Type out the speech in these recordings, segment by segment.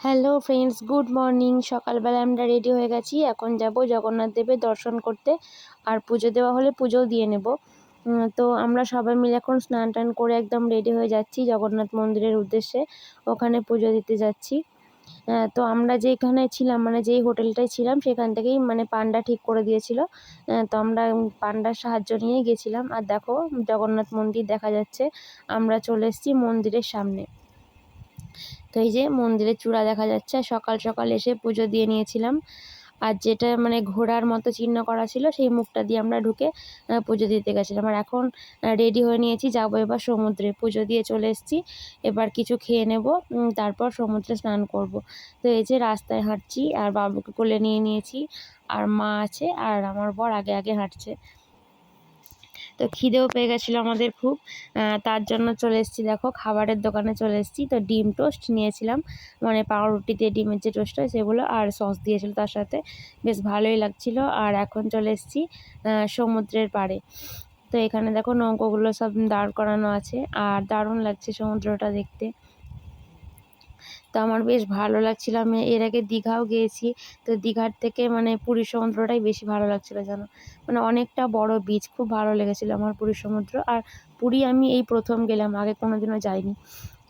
Hello friends, good morning. সকালবেলা আমরা ready হয়ে গেছি। এখন যাব জগন্নাথ দেবের দর্শন করতে। আর পুজো দেওয়া হলে পুজোও দিয়ে নেব। তো আমরা সবাই মিলে এখন স্নান টান করে একদম রেডি হয়ে যাচ্ছি জগন্নাথ মন্দিরের উদ্দেশ্যে। ওখানে পুজো দিতে যাচ্ছি। তো আমরা যেখানে ছিলাম মানে যেই হোটেলটায় ছিলাম, সেখান থেকেই মানে পান্ডা ঠিক করে দিয়েছিল। তো আমরা পান্ডার সাহায্য নিয়েই গেছিলাম। আর দেখো, জগন্নাথ মন্দির দেখা যাচ্ছে। আমরা চলে এসেছি মন্দিরের সামনে। তো এই যে মন্দিরের চূড়া দেখা যাচ্ছে সকাল সকাল এসে পুজো দিয়ে নিয়েছিলাম। আর যেটা মানে ঘোড়ার মতো চিহ্ন করা ছিল, সেই মুখটা দিয়ে আমরা ঢুকে পুজো দিতে গেছিলাম। আর এখন রেডি হয়ে নিয়েছি, যাব এবার সমুদ্রে। পুজো দিয়ে চলে এসেছি, এবার কিছু খেয়ে নেব তারপর সমুদ্রে স্নান করব। তো এই যে রাস্তায় হাঁটছি, আর বাবুকে কোলে নিয়ে নিয়েছি, আর মা আছে, আর আমার বর আগে আগে হাঁটছে। তো খিদেও পেয়ে গেছিল আমাদের খুব। তার জন্য চলে এসেছি দেখো, খাবারের দোকানে চলে এসেছি। তো ডিম টোস্ট নিয়েছিলাম। মানে পাউরুটি ডিমের যে টোস্ট হয় সেগুলো আর সস দিয়েছিল তার সাথে। বেশ ভালোই লাগছিল। আর এখন চলে এসেছি সমুদ্রের পাড়ে। তো এখানে দেখো নৌকোগুলো সব দাঁড় করানো আছে। আর দারুণ লাগছে সমুদ্রটা দেখতে। তো আমার বেশ ভালো লাগছিল। আমি এর আগে দীঘাও গিয়েছি। তো দীঘার থেকে মানে পুরী সমুদ্রটাই বেশি ভালো লাগছিল যেন মানে অনেকটা বড় বিচ খুব ভালো লেগেছিলো আমার পুরী সমুদ্র আর পুরী আমি এই প্রথম গেলাম, আগে কোনো দিনও যাইনি।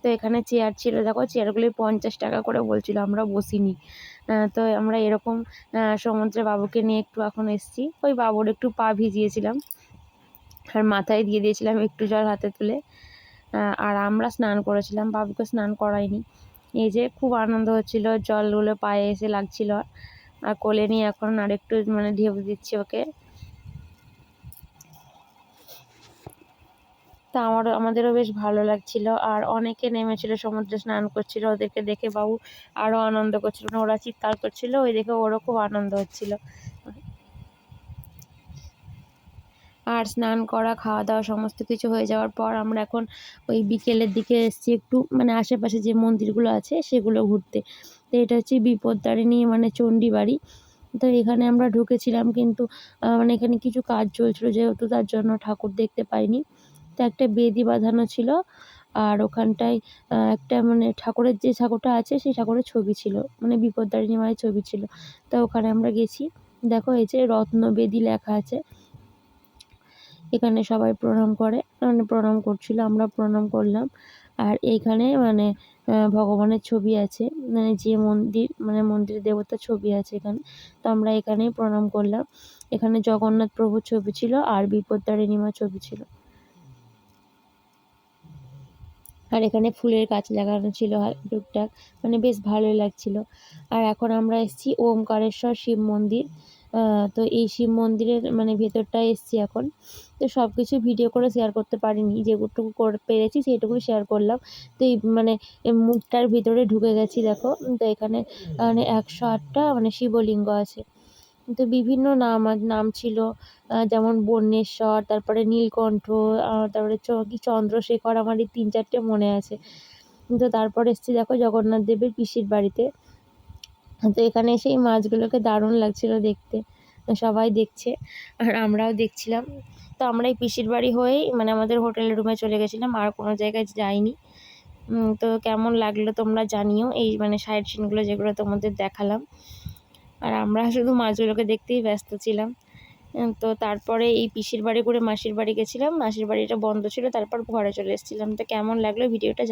তো এখানে চেয়ার ছিল, দেখো চেয়ারগুলি পঞ্চাশ টাকা করে বলছিল, আমরা বসিনি। তো আমরা এরকম সমুদ্রে বাবুকে নিয়ে একটু এখন এসেছি। ওই বাবুর একটু পা ভিজিয়েছিলাম। আর মাথায় দিয়ে দিয়েছিলাম একটু জল হাতে তুলে। আর আমরা স্নান করেছিলাম, বাবুকে স্নান করাইনি। এই যে খুব আনন্দ হচ্ছিল, জলগুলো পায়ে এসে লাগছিল। আর কোলে নিয়ে এখন আরেকটু মানে ঢেউ দিচ্ছি ওকে। তা আমারও, আমাদেরও বেশ ভালো লাগছিল। আর অনেকে নেমেছিল, সমুদ্রে স্নান করছিল, ওদেরকে দেখে বাবু আরও আনন্দ করছিল। মানে ওরা চিৎকার করছিল, ওই দেখে ওরও খুব আনন্দ হচ্ছিল। আর স্নান করা খাওয়া দাওয়া সমস্ত কিছু হয়ে যাওয়ার পর আমরা এখন ওই বিকেলের দিকে এসেছি একটু মানে আশেপাশে যে মন্দিরগুলো আছে সেগুলো ঘুরতে। তো এটা হচ্ছে বিপদতারিণী মানে চণ্ডী বাড়ি তো এখানে আমরা ঢুকেছিলাম কিন্তু মানে এখানে কিছু কাজ চলছিল যেহেতু তার জন্য ঠাকুর দেখতে পাইনি। তো একটা বেদি বাঁধানো ছিল আর ওখানটায় একটা মানে ঠাকুরের যে ঠাকুরটা আছে সেই ঠাকুরের ছবি ছিল মানে বিপদদারিণী মায়ের ছবি ছিল। তো ওখানে আমরা গেছি। দেখো এই যে রত্নবেদী লেখা আছে। এখানে সবাই প্রণাম করে। মানে প্রণাম করছিল, আমরা প্রণাম করলাম। আর এইখানে মানে ভগবানের ছবি আছে। মানে যে মন্দির মানে মন্দির দেবতার ছবি আছে এখানে। তো আমরা এখানেই প্রণাম করলাম। এখানে জগন্নাথ প্রভুর ছবি ছিল আর বিপত্তারিণী মা ছবি ছিল। আর এখানে ফুলের গাছ লাগানো ছিল টুকটাক। মানে বেশ ভালোই লাগছিল। আর এখন আমরা এসেছি ওমকারেশ্বর শিব মন্দির। তো এই শিব মন্দিরের মানে ভেতরটায় এসছি এখন। তো সব কিছু ভিডিও করে শেয়ার করতে পারিনি। যেটুকু করে পেরেছি সেইটুকুই শেয়ার করলাম। তো এই মানে মুখটার ভিতরে ঢুকে গেছি, দেখো। তো এখানে মানে একশো আটটা মানে শিবলিঙ্গ আছে। তো বিভিন্ন নাম নাম ছিল। যেমন বন্যেশ্বর তারপরে নীলকণ্ঠ তারপরে কি চন্দ্রশেখর, আমার এই তিন চারটে মনে আছে। তো তারপর এসেছি, দেখো, জগন্নাথ দেবের পিসির বাড়িতে। তো এখানে এসে এই মাছগুলোকে দারুণ লাগছিল দেখতে। সবাই দেখছে আর আমরাও দেখছিলাম। তো আমরা এই পিসির বাড়ি হয়েই মানে আমাদের হোটেলের রুমে চলে গেছিলাম, আর কোনো জায়গায় যাইনি। তো কেমন লাগল তোমরা জানিও, এই মানে সাইড সিনগুলো যেগুলো তোমাদের দেখালাম। আর আমরা শুধু মাছগুলোকে দেখতেই ব্যস্ত ছিলাম। তো তারপরে এই পিসির বাড়ি করে মাসির বাড়ি গেছিলাম। মাসির বাড়িটা বন্ধ ছিল, তারপর ঘরে চলে এসেছিলাম। তো কেমন লাগল ভিডিওটা